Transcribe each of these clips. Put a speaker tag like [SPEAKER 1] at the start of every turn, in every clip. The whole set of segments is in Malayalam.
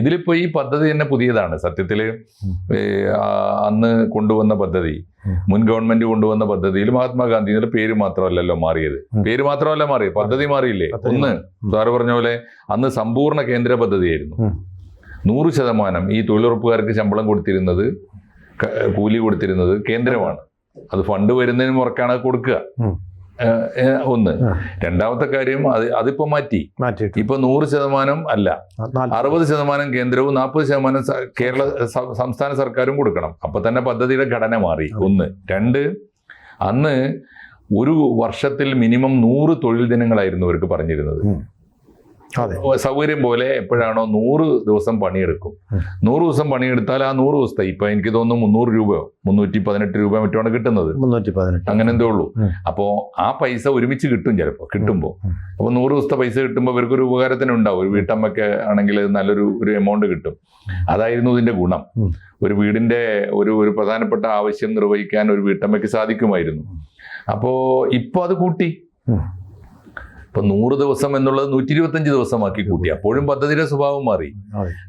[SPEAKER 1] ഇതിലിപ്പോ ഈ പദ്ധതി തന്നെ പുതിയതാണ്. സത്യത്തിൽ അന്ന് കൊണ്ടുവന്ന പദ്ധതി മുൻ ഗവൺമെന്റ് കൊണ്ടുവന്ന പദ്ധതിയിൽ മഹാത്മാഗാന്ധിയുടെ പേര് മാത്രമല്ലല്ലോ മാറിയത്. പേര് മാത്രമല്ല മാറിയത്. പദ്ധതി മാറിയില്ലേ? ഒന്ന്. സാറ് പറഞ്ഞ പോലെ അന്ന് സമ്പൂർണ കേന്ദ്ര പദ്ധതിയായിരുന്നു. നൂറ് ശതമാനം ഈ തൊഴിലുറപ്പുകാർക്ക് ശമ്പളം കൊടുത്തിരുന്നത് കൂലി കൊടുത്തിരുന്നത് കേന്ദ്രമാണ്. അത് ഫണ്ട് വരുന്നതിന് മുറക്കാണ് കൊടുക്കുക. ഒന്ന്. രണ്ടാമത്തെ കാര്യം അത് അതിപ്പോ മാറ്റി. ഇപ്പൊ നൂറ് ശതമാനം അല്ല. അറുപത് ശതമാനം കേന്ദ്രവും നാൽപ്പത് ശതമാനം കേരള സംസ്ഥാന സർക്കാരും കൊടുക്കണം. അപ്പൊ തന്നെ പദ്ധതിയുടെ ഘടന മാറി. ഒന്ന്. രണ്ട് അന്ന് ഒരു വർഷത്തിൽ മിനിമം നൂറ് തൊഴിൽ ദിനങ്ങളായിരുന്നു അവർക്ക് പറഞ്ഞിരുന്നത്. സൗകര്യം പോലെ എപ്പോഴാണോ നൂറ് ദിവസം പണിയെടുക്കും. നൂറ് ദിവസം പണിയെടുത്താൽ ആ നൂറ് ദിവസത്തെ ഇപ്പൊ എനിക്ക് തോന്നുന്നു മുന്നൂറ് രൂപയോ മുന്നൂറ്റി പതിനെട്ട് രൂപ മറ്റുമാണ് കിട്ടുന്നത്.
[SPEAKER 2] മുന്നൂറ്റി പതിനെട്ട്
[SPEAKER 1] അങ്ങനെ എന്തേ ഉള്ളൂ. അപ്പോ ആ പൈസ ഒരുമിച്ച് കിട്ടും ചിലപ്പോൾ കിട്ടുമ്പോൾ
[SPEAKER 2] അപ്പൊ
[SPEAKER 1] അപ്പോൾ നൂറ് ദിവസത്തെ പൈസ കിട്ടുമ്പോൾ ഇവർക്കൊരു ഉപകാരത്തിന് ഉണ്ടാവും ഒരു വീട്ടമ്മയ്ക്ക് ആണെങ്കിൽ നല്ലൊരു ഒരു എമൗണ്ട് കിട്ടും. അതായിരുന്നു ഇതിന്റെ ഗുണം. ഒരു വീടിന്റെ ഒരു ഒരു പ്രധാനപ്പെട്ട ആവശ്യം നിർവഹിക്കാൻ ഒരു വീട്ടമ്മയ്ക്ക് സാധിക്കുമായിരുന്നു. അപ്പോ ഇപ്പൊ അത് കൂട്ടി. ഇപ്പൊ നൂറ് ദിവസം എന്നുള്ളത് നൂറ്റി ഇരുപത്തഞ്ച് ദിവസമാക്കി കൂട്ടി. അപ്പോഴും പദ്ധതിയുടെ സ്വഭാവം മാറി.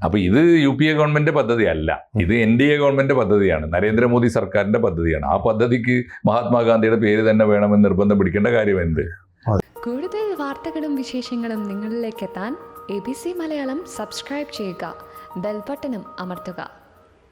[SPEAKER 1] അപ്പൊ ഇത് യു പി എ ഗവൺമെന്റ് പദ്ധതി അല്ല ഇത് എൻ ഡി എ ഗവൺമെന്റ് പദ്ധതിയാണ്. നരേന്ദ്രമോദി സർക്കാരിന്റെ പദ്ധതിയാണ്. ആ പദ്ധതിക്ക് മഹാത്മാഗാന്ധിയുടെ പേര് തന്നെ വേണമെന്ന് നിർബന്ധം പിടിക്കേണ്ട കാര്യം എന്ത്?
[SPEAKER 3] കൂടുതൽ വാർത്തകളും വിശേഷങ്ങളും നിങ്ങളിലേക്ക് എത്താൻ A B C Malayalam subscribe ചെയ്യുക. ബെൽബട്ടനും അമർത്തുക.